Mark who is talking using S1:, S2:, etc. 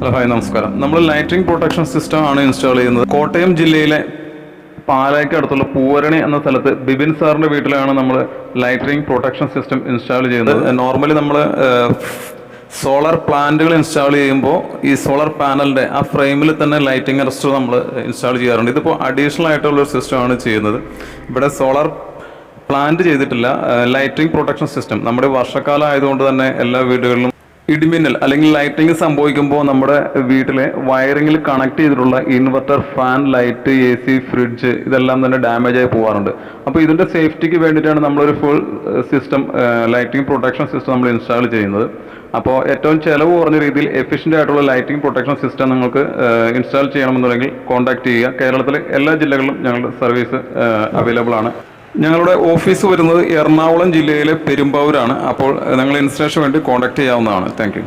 S1: Hello hi നമസ്കാരം. നമ്മൾ lighting protection system ആണ് ഇൻസ്റ്റാൾ ചെയ്യുന്നത്. കോട്ടയം ജില്ലയിലെ പാലായ്ക്ക് അടുത്തുള്ള പൂവരണി എന്ന സ്ഥലത്ത് ബിബിൻ സാറിന്റെ വീട്ടിലാണ് നമ്മൾ ലൈറ്റിംഗ് പ്രൊട്ടക്ഷൻ സിസ്റ്റം ഇൻസ്റ്റാൾ ചെയ്യുന്നത്. നോർമലി നമ്മൾ സോളാർ പ്ലാന്റുകൾ ഇൻസ്റ്റാൾ ചെയ്യുമ്പോൾ ഈ സോളാർ പാനലിന്റെ ആ ഫ്രെയിമിൽ തന്നെ ലൈറ്റിംഗ് അറസ്റ്റർ നമ്മൾ ഇൻസ്റ്റാൾ ചെയ്യാറുണ്ട്. ഇതിപ്പോൾ അഡീഷണൽ ആയിട്ടുള്ള ഒരു സിസ്റ്റമാണ് ചെയ്യുന്നത്. ഇവിടെ സോളാർ പ്ലാന്റ് ചെയ്തിട്ടില്ല. ലൈറ്റിംഗ് പ്രൊട്ടക്ഷൻ സിസ്റ്റം നമ്മുടെ വർഷക്കാലം ആയതുകൊണ്ട് തന്നെ എല്ലാ വീടുകളിലും ഇടിമിന്നൽ അല്ലെങ്കിൽ ലൈറ്റിംഗ് സംഭവിക്കുമ്പോൾ നമ്മുടെ വീട്ടിലെ വയറിങ്ങിൽ കണക്ട് ചെയ്തിട്ടുള്ള inverter fan light A C fridge ഇതെല്ലാം തന്നെ ഡാമേജ് ആയി പോകാറുണ്ട് അപ്പോൾ ഇതിന്റെ സേഫ്റ്റിക്ക് വേണ്ടിയിട്ടാണ് നമ്മളൊരു full system lighting protection system നമ്മൾ ഇൻസ്റ്റാൾ ചെയ്യുന്നത്. അപ്പോൾ ഏറ്റവും ചിലവ് കുറഞ്ഞ രീതിയിൽ എഫിഷ്യന്റ് ആയിട്ടുള്ള ലൈറ്റിംഗ് പ്രൊട്ടക്ഷൻ സിസ്റ്റം നിങ്ങൾക്ക് ഇൻസ്റ്റാൾ ചെയ്യണമെന്നുണ്ടെങ്കിൽ കോൺടാക്ട് ചെയ്യുക. കേരളത്തിലെ എല്ലാ ജില്ലകളിലും ഞങ്ങളുടെ സർവീസ് അവൈലബിൾ ആണ്. ഞങ്ങളുടെ ഓഫീസ് വരുന്നത് എറണാകുളം ജില്ലയിലെ പെരുമ്പാവൂരാണ്. അപ്പോൾ നിങ്ങൾ ഇൻസ്റ്റേഷന് വേണ്ടി കോൺടാക്ട് ചെയ്യാവുന്നതാണ്. താങ്ക്